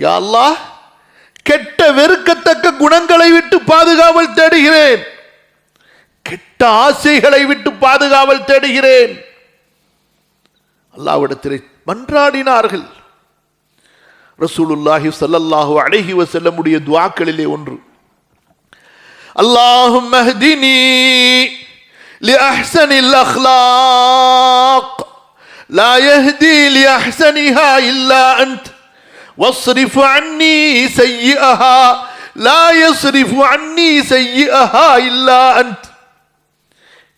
யா அல்லாஹ் கெட்ட வெறுக்கத்தக்க குணங்களை விட்டு பாதுகாவல் தேடுகிறேன் கெட்ட ஆசைகளை விட்டு பாதுகாவல் தேடுகிறேன் அல்லாவிடத்திலே மன்றாடினார்கள் ரசூலுல்லாஹி ஸல்லல்லாஹு அலைஹி வஸல்லமுடைய துஆக்களிலே ஒன்று اللهم اهدني لأحسن الأخلاق لا يهدي لأحسنها إلا أنت واصرف عني سيئها لا يصرف عني سيئها إلا أنت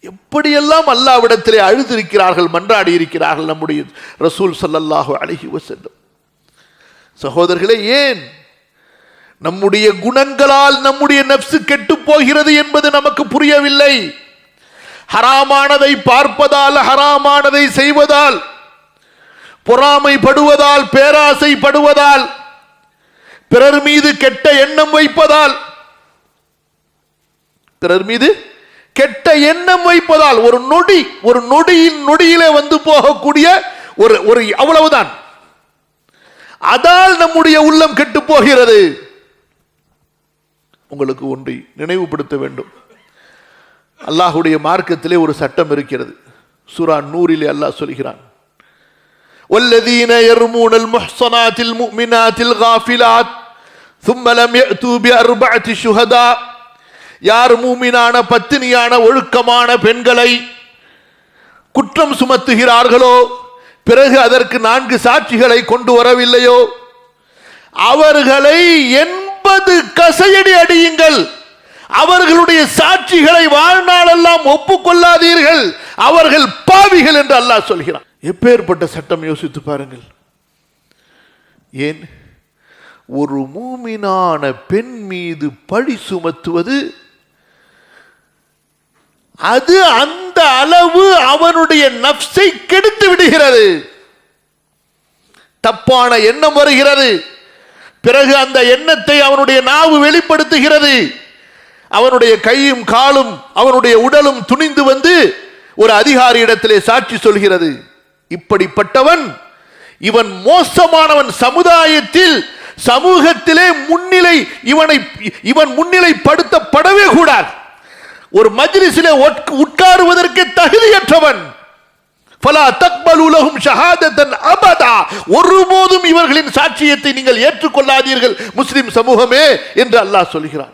எப்படியெல்லாம் அல்லாவிடத்திலே அழுதிருக்கிறார்கள் மன்றாடி இருக்கிறார்கள் நம்முடைய ரசூல் ஸல்லல்லாஹு அலைஹி வஸல்லம் சகோதரர்களே ஏன் நம்முடைய குணங்களால் நம்முடைய நப்சு கெட்டு போகிறது என்பது நமக்கு புரியவில்லை ஹராமானதை பார்ப்பதால் ஹராமானதை செய்வதால் பொறாமைப்படுவதால் பேராசைப்படுவதால் பிறர் மீது கெட்ட எண்ணம் வைப்பதால் பிறர் மீது கெட்ட எண்ணம் வைப்பதால் ஒரு நொடி ஒரு நொடியின் நொடியிலே வந்து போகக்கூடிய ஒரு ஒரு அவ்வளவுதான். அதால் நம்முடைய உள்ளம் கெட்டு போகிறது. உங்களுக்கு ஒன்றை நினைவுபடுத்த வேண்டும். அல்லாஹுடைய மார்க்கத்திலே ஒரு சட்டம் இருக்கிறது. சுரா நூறிலே அல்லாஹ் சொல்கிறான். والذين يرمون المحصنات المؤمنات الغافلات ثم لم يأتوا بأربعة شهداء யார் மூமினான பத்தினியான ஒழுக்கமான பெண்களை குற்றம் சுமத்துகிறார்களோ பிறகு அதற்கு நான்கு சாட்சிகளை கொண்டு வரவில்லையோ அவர்களை எண்பது கசையடி அடியுங்கள் அவர்களுடைய சாட்சிகளை வாழ்நாளெல்லாம் ஒப்புக்கொள்ளாதீர்கள். அவர்கள் பாவிகள் என்று அல்லாஹ் சொல்கிறான். எப்பேற்பட்ட சட்டம் யோசித்து பாருங்கள். ஏன்? ஒரு மூமினான பெண் மீது பழி சுமத்துவது அது அந்த அளவு அவனுடைய நப்சை கெடுத்து விடுகிறது. தப்பான எண்ணம் வருகிறது. பிறகு அந்த எண்ணத்தை அவனுடைய நாவு வெளிப்படுத்துகிறது. அவனுடைய கையும் காலும் அவனுடைய உடலும் துணிந்து வந்து ஒரு அதிகாரி இடத்திலே சாட்சி சொல்கிறது. இப்படிப்பட்டவன் இவன் மோசமானவன் சமுதாயத்தில் சமூகத்திலே முன்னிலை இவனை இவன் முன்னிலைப்படுத்தப்படவே கூடாது. ஒரு மஜ்லிஸிலே உட்காருவதற்கு தகுதியற்றவன். ஃபலா தக்பலு லஹும் ஷஹாதத்தன் அபதா. ஒருபோதும் இவர்களின் சாட்சியத்தை நீங்கள் ஏற்றுக்கொள்ளாதீர்கள். முஸ்லிம் சமூகமே என்று அல்லாஹ் சொல்கிறான்.